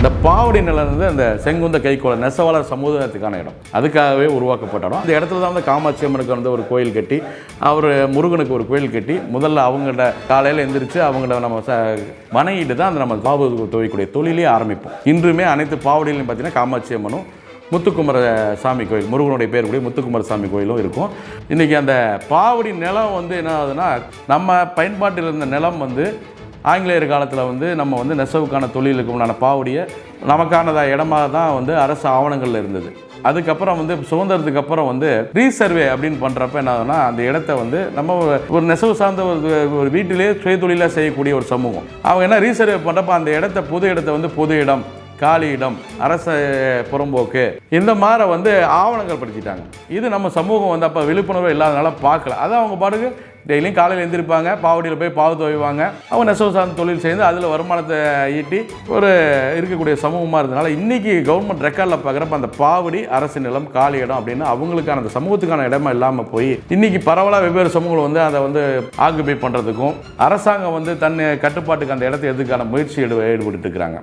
இந்த பாவடி நிலம் வந்து அந்த செங்குந்த கைக்கோள நெசவாளர் சமுதாயத்துக்கான இடம். அதுக்காகவே உருவாக்கப்பட்ட இடம். அந்த இடத்துல தான் வந்து காமாட்சி அம்மனுக்கு வந்து ஒரு கோயில் கட்டி அவர் முருகனுக்கு ஒரு கோயில் கட்டி முதல்ல அவங்கள்ட்ட காலையில் எந்திரிச்சு அவங்கள நம்ம ச வணங்கிட்டு தான் அந்த நம்ம பாபு துவைக்கூடிய தொழிலே ஆரம்பிப்போம். இன்றுமே அனைத்து பாவடியிலையும் பார்த்தீங்கன்னா காமாட்சி அம்மனும் முத்துக்குமர சாமி கோயில் முருகனுடைய பேர் கூட முத்துக்குமர சாமி கோயிலும் இருக்கும். இன்றைக்கி அந்த பாவடி நிலம் வந்து என்ன ஆகுதுன்னா நம்ம பயன்பாட்டில் இருந்த நிலம் வந்து ஆங்கிலேயர் காலத்தில் வந்து நம்ம வந்து நெசவுக்கான தொழிலுக்கு உண்டான பாவடியை நமக்கானதாக இடமாக தான் வந்து அரசு ஆவணங்களில் இருந்தது. அதுக்கப்புறம் வந்து சுதந்திரத்துக்கு அப்புறம் வந்து ரீசர்வே அப்படின்னு பண்ணுறப்ப என்ன ஆகுதுன்னா அந்த இடத்த வந்து நம்ம ஒரு- நெசவு சார்ந்த ஒரு ஒரு வீட்டிலே சுயதொழிலாக செய்யக்கூடிய ஒரு சமூகம். அவங்க என்ன ரீசர்வே பண்ணுறப்ப அந்த இடத்த பொது இடத்த வந்து பொது இடம் காலி இடம் அரச புறம்போக்கு இந்த மாதிரி வந்து ஆவணங்கள் படிச்சிட்டாங்க. இது நம்ம சமூகம் வந்து அப்போ விழிப்புணர்வு இல்லாதனால பார்க்கல. அதை அவங்க பாட்டுக்கு டெய்லியும் காலையில் எழுந்திருப்பாங்க பாவடியில் போய் பாவு துவைவாங்க அவங்க நெசவு சார்ந்த தொழில் செய்து அதில் வருமானத்தை ஈட்டி ஒரு இருக்கக்கூடிய சமூகமாக இருந்தனால இன்றைக்கி கவர்மெண்ட் ரெக்கார்டில் பார்க்குறப்ப அந்த பாவடி அரசு நிலம் காலி இடம் அப்படின்னு அவங்களுக்கான அந்த சமூகத்துக்கான இடமா இல்லாமல் போய் இன்றைக்கி பரவலாக வெவ்வேறு சமூகங்கள் வந்து அதை வந்து ஆக்குபை பண்ணுறதுக்கும் அரசாங்கம் வந்து தன் கட்டுப்பாட்டுக்கு அந்த இடத்தை எதுக்கான முயற்சி ஈடு ஈடுபட்டு இருக்கிறாங்க.